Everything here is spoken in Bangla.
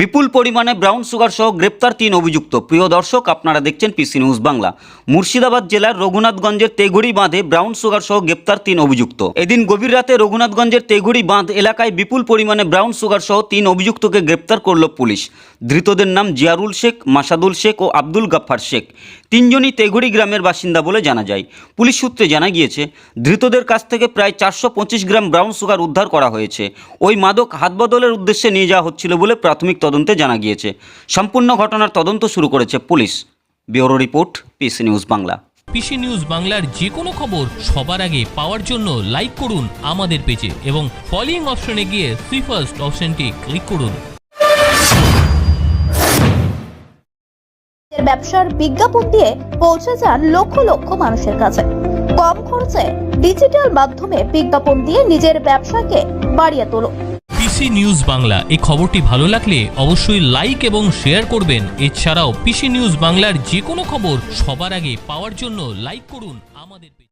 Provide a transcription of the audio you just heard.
বিপুল পরিমাণে ব্রাউন সুগার সহ গ্রেপ্তার তিন অভিযুক্ত। প্রিয় দর্শক, আপনারা দেখছেন পিসি নিউজ বাংলা। মুর্শিদাবাদ জেলার রঘুনাথগঞ্জের তেঘুড়ি বাঁধে ব্রাউন সুগার সহ গ্রেপ্তার তিন অভিযুক্ত। এদিন গভীর রাতে রঘুনাথগঞ্জের তেঘুড়ি বাঁধ এলাকায় বিপুল পরিমাণে ব্রাউন সুগার সহ তিন অভিযুক্তকে গ্রেপ্তার করল পুলিশ। ধৃতদের নাম জিয়ারুল শেখ, মাসাদুল শেখ ও আব্দুল গাফফার শেখ। তিনজনই তেঘুড়ি গ্রামের বাসিন্দা বলে জানা যায়। পুলিশ সূত্রে জানা গিয়েছে, ধৃতদের কাছ থেকে প্রায় চারশো পঁচিশ গ্রাম ব্রাউন সুগার উদ্ধার করা হয়েছে। ওই মাদক হাতবদলের উদ্দেশ্যে নিয়ে যাওয়া হচ্ছিল বলে প্রাথমিক তদন্তে জানা গিয়েছে। সম্পূর্ণ ঘটনার তদন্ত শুরু করেছে police. Bureau report PC news Bangla. PC news বাংলার যে কোনো খবর সবার আগে পাওয়ার জন্য লাইক করুন আমাদের পেজে এবং ফলোইং অপশনে গিয়ে ফ্রি ফার্স্ট অপশনটি ক্লিক করুন। ব্যবসার বিজ্ঞাপন দিয়ে পৌঁছে যান লক্ষ লক্ষ মানুষের কাছে। কম খরচে ডিজিটাল মাধ্যমে বিজ্ঞাপন দিয়ে নিজের ব্যবসাকে বাড়িয়ে তোলো। PC news Bangla. এই খবরটি ভালো লাগলে অবশ্যই লাইক এবং শেয়ার করবেন। এছাড়াও পিসি নিউজ বাংলার যে কোনো খবর সবার আগে পাওয়ার জন্য লাইক করুন আমাদের